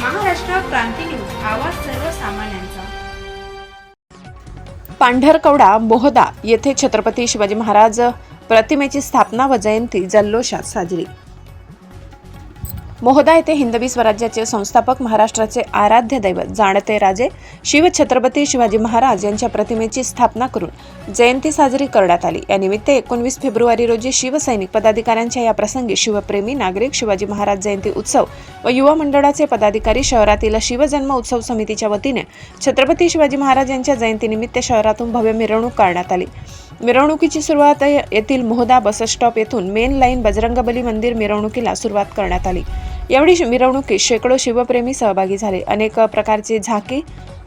क्रांती news. आवाज सर्वसामान्यांचा. पांढरकवडा मोहदा येथे छत्रपती शिवाजी महाराज प्रतिमेची स्थापना व जयंती जल्लोषात साजरी. मोहदा येथे हिंदवी स्वराज्याचे संस्थापक महाराष्ट्राचे आराध्य दैवत जाणते राजे. शिवछत्रपती शिवाजी महाराज यांच्या प्रतिमेची स्थापना करून जयंती साजरी करण्यात आली. या निमित्त एकोणवीस फेब्रुवारी रोजी शिवसैनिक पदाधिकाऱ्यांच्या या प्रसंगी शिवप्रेमी नागरिक शिवाजी महाराज जयंती उत्सव व युवा मंडळाचे पदाधिकारी शहरातील शिवजन्म उत्सव समितीच्या वतीने छत्रपती शिवाजी महाराज यांच्या जयंतीनिमित्त शहरातून भव्य मिरवणूक काढण्यात आली. मिरवणुकीची सुरुवात येथील मोहदा बस स्टॉप येथून मेन लाईन बजरंगबली मंदिर मिरवणुकीला सुरुवात करण्यात आली. यावेळी मिरवणुकीत शेकडो शिवप्रेमी सहभागी झाले. अनेक प्रकारचे झाके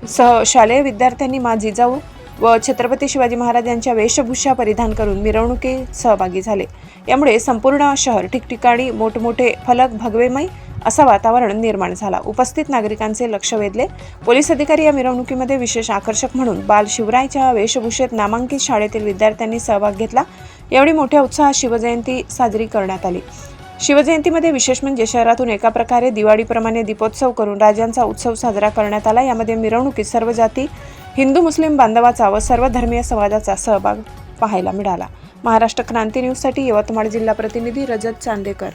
सह शालेय विद्यार्थ्यांनी मा जिजाऊ व छत्रपती शिवाजी महाराज यांच्या वेशभूषा परिधान करून मिरवणुकीत सहभागी झाले. यामुळे संपूर्ण शहर ठिकठिकाणी मोठमोठे फलक भगवेमय असा वातावरण निर्माण झाला. उपस्थित नागरिकांचे लक्ष वेधले. पोलीस अधिकारी या मिरवणुकीमध्ये विशेष आकर्षक म्हणून बाल शिवरायच्या वेशभूषेत नामांकित शाळेतील विद्यार्थ्यांनी सहभाग घेतला. यावेळी मोठ्या उत्साहात शिवजयंती साजरी करण्यात आली. शिवजयंतीमध्ये विशेष म्हणजे शहरातून एका प्रकारे दिवाळीप्रमाणे दीपोत्सव करून राजांचा उत्सव साजरा करण्यात आला. यामध्ये मिरवणुकीत सर्व जाती हिंदू मुस्लिम बांधवाचा व सर्व धर्मीय समाजाचा सहभाग पाहायला मिळाला. महाराष्ट्र क्रांती न्यूजसाठी यवतमाळ जिल्हा प्रतिनिधी रजत चांदेकर.